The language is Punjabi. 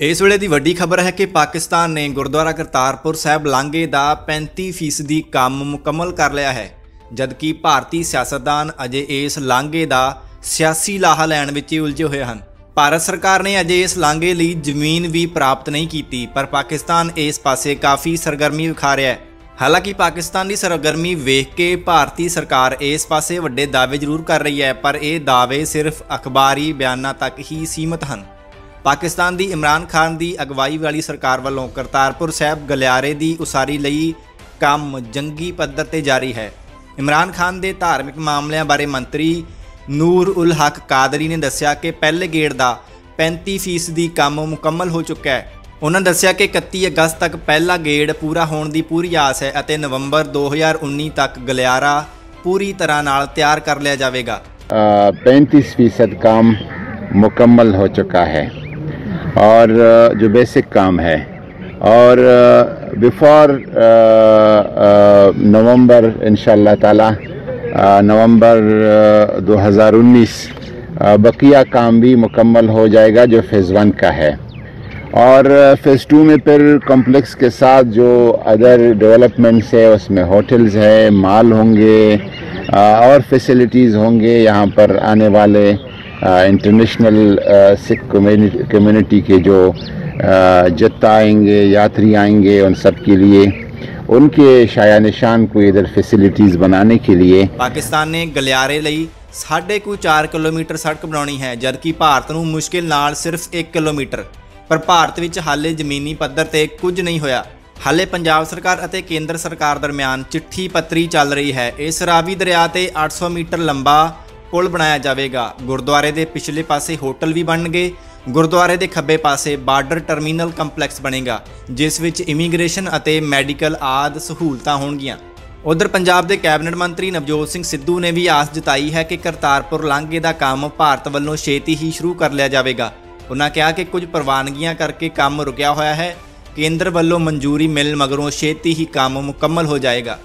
ਇਸ ਵੇਲੇ ਦੀ ਵੱਡੀ ਖਬਰ ਹੈ ਕਿ ਪਾਕਿਸਤਾਨ ਨੇ ਗੁਰਦੁਆਰਾ ਕਰਤਾਰਪੁਰ ਸਾਹਿਬ ਲਾਂਘੇ ਦਾ 35% ਕੰਮ ਮੁਕੰਮਲ ਕਰ ਲਿਆ ਹੈ, ਜਦਕਿ ਭਾਰਤੀ ਸਿਆਸਤਦਾਨ ਅਜੇ ਇਸ ਲਾਂਘੇ ਦਾ ਸਿਆਸੀ ਲਾਹਾ ਲੈਣ ਵਿੱਚ ਹੀ ਉਲਝੇ ਹੋਏ ਹਨ। ਭਾਰਤ ਸਰਕਾਰ ਨੇ ਅਜੇ ਇਸ ਲਾਂਘੇ ਲਈ ਜ਼ਮੀਨ ਵੀ ਪ੍ਰਾਪਤ ਨਹੀਂ ਕੀਤੀ, ਪਰ ਪਾਕਿਸਤਾਨ ਇਸ ਪਾਸੇ ਕਾਫੀ ਸਰਗਰਮੀ ਵਿਖਾ ਰਿਹਾ ਹੈ। ਹਾਲਾਂਕਿ ਪਾਕਿਸਤਾਨ ਦੀ ਸਰਗਰਮੀ ਵੇਖ ਕੇ ਭਾਰਤੀ ਸਰਕਾਰ ਇਸ ਪਾਸੇ ਵੱਡੇ ਦਾਅਵੇ ਜ਼ਰੂਰ ਕਰ ਰਹੀ ਹੈ, ਪਰ ਇਹ ਦਾਅਵੇ ਸਿਰਫ ਅਖਬਾਰੀ ਬਿਆਨਾਂ ਤੱਕ ਹੀ ਸੀਮਤ ਹਨ। ਪਾਕਿਸਤਾਨ ਦੀ ਇਮਰਾਨ ਖਾਨ ਦੀ ਅਗਵਾਈ ਵਾਲੀ ਸਰਕਾਰ ਵੱਲੋਂ ਕਰਤਾਰਪੁਰ ਸਾਹਿਬ ਗਲਿਆਰੇ ਦੀ ਉਸਾਰੀ ਲਈ ਕੰਮ ਜੰਗੀ ਪੱਧਰ ਤੇ ਜਾਰੀ ਹੈ। ਇਮਰਾਨ ਖਾਨ ਦੇ ਧਾਰਮਿਕ ਮਾਮਲਿਆਂ ਬਾਰੇ ਮੰਤਰੀ ਨੂਰ ਉਲ ਹਕ ਕਾਦਰੀ ਨੇ ਦੱਸਿਆ ਕਿ ਪਹਿਲੇ ਗੇੜ ਦਾ 35% ਦੀ ਕੰਮ ਮੁਕੰਮਲ ਹੋ ਚੁੱਕਾ ਹੈ। ਉਹਨਾਂ ਦੱਸਿਆ ਕਿ 31 ਅਗਸਤ ਤੱਕ ਪਹਿਲਾ ਗੇੜ ਪੂਰਾ ਹੋਣ ਦੀ ਪੂਰੀ ਆਸ ਹੈ ਅਤੇ ਨਵੰਬਰ 2019 ਤੱਕ ਗਲਿਆਰਾ ਪੂਰੀ ਤਰ੍ਹਾਂ ਨਾਲ ਤਿਆਰ ਕਰ ਲਿਆ ਜਾਵੇਗਾ। 35% ਕੰਮ ਮੁਕੰਮਲ ਹੋ ਚੁੱਕਾ ਹੈ। और जो बेसिक काम है। और बिफोर नवंबर इन ताला नवंबर अ, 2019 बकिया काम भी मुकम्मल हो जाएगा जो फ़ेज़ वन का है। और फ़ेज़ टू में फिर कॉम्प्लेक्स के साथ जो अदर डेवलपमेंट्स है उसमें होटल्स है माल होंगे और फैसिलिटीज़ होंगे यहाँ पर आने वाले। इंटरनेशनल सिख कम्युनिटी के जो अ, जत्ता आएंगे यात्री आएंगे उन सब के लिए उनके शाया निशान को इधर फैसिलिटीज़ बनाने के लिए ਪਾਕਿਸਤਾਨ ਨੇ ਗਲਿਆਰੇ ਲਈ ਸਾਢੇ ਕੁ 4 ਕਿਲੋਮੀਟਰ ਸੜਕ ਬਣਾਉਣੀ ਹੈ ਜਦਕਿ ਭਾਰਤ ਨੂੰ ਮੁਸ਼ਕਿਲ ਨਾਲ ਸਿਰਫ 1 ਕਿਲੋਮੀਟਰ ਪਰ ਭਾਰਤ ਵਿੱਚ ਹਾਲੇ ਜ਼ਮੀਨੀ ਪੱਧਰ ਤੇ ਕੁਝ ਨਹੀਂ ਹੋਇਆ ਹਾਲੇ ਪੰਜਾਬ ਸਰਕਾਰ ਅਤੇ ਕੇਂਦਰ ਸਰਕਾਰ ਦਰਮਿਆਨ ਚਿੱਠੀ ਪੱਤਰੀ ਚੱਲ ਰਹੀ ਹੈ ਇਸ ਰਾਵੀ ਦਰਿਆ ਤੇ 800 ਮੀਟਰ ਲੰਬਾ ਪੁਲ ਬਣਾਇਆ ਜਾਵੇਗਾ। ਗੁਰਦੁਆਰੇ ਦੇ ਪਿਛਲੇ ਪਾਸੇ ਹੋਟਲ ਵੀ ਬਣਨਗੇ। ਗੁਰਦੁਆਰੇ ਦੇ ਖੱਬੇ ਪਾਸੇ ਬਾਰਡਰ ਟਰਮੀਨਲ ਕੰਪਲੈਕਸ ਬਣੇਗਾ, ਜਿਸ ਵਿੱਚ ਇਮੀਗ੍ਰੇਸ਼ਨ ਅਤੇ ਮੈਡੀਕਲ ਆਦ ਸਹੂਲਤਾਂ ਹੋਣਗੀਆਂ। ਉਧਰ ਪੰਜਾਬ ਦੇ ਕੈਬਨਿਟ ਮੰਤਰੀ ਨਵਜੋਤ ਸਿੰਘ ਸਿੱਧੂ ਨੇ ਵੀ ਆਸ ਜਤਾਈ ਹੈ ਕਿ ਕਰਤਾਰਪੁਰ ਲਾਂਘੇ ਦਾ ਕੰਮ ਭਾਰਤ ਵੱਲੋਂ ਛੇਤੀ ਹੀ ਸ਼ੁਰੂ ਕਰ ਲਿਆ ਜਾਵੇਗਾ। ਉਹਨਾਂ ਕਿਹਾ ਕਿ ਕੁਝ ਪ੍ਰਵਾਨਗੀਆਂ ਕਰਕੇ ਕੰਮ ਰੁਕਿਆ ਹੋਇਆ ਹੈ। ਕੇਂਦਰ ਵੱਲੋਂ ਮਨਜ਼ੂਰੀ ਮਿਲਣ ਮਗਰੋਂ ਛੇਤੀ ਹੀ ਕੰਮ ਮੁਕੰਮਲ ਹੋ ਜਾਏਗਾ।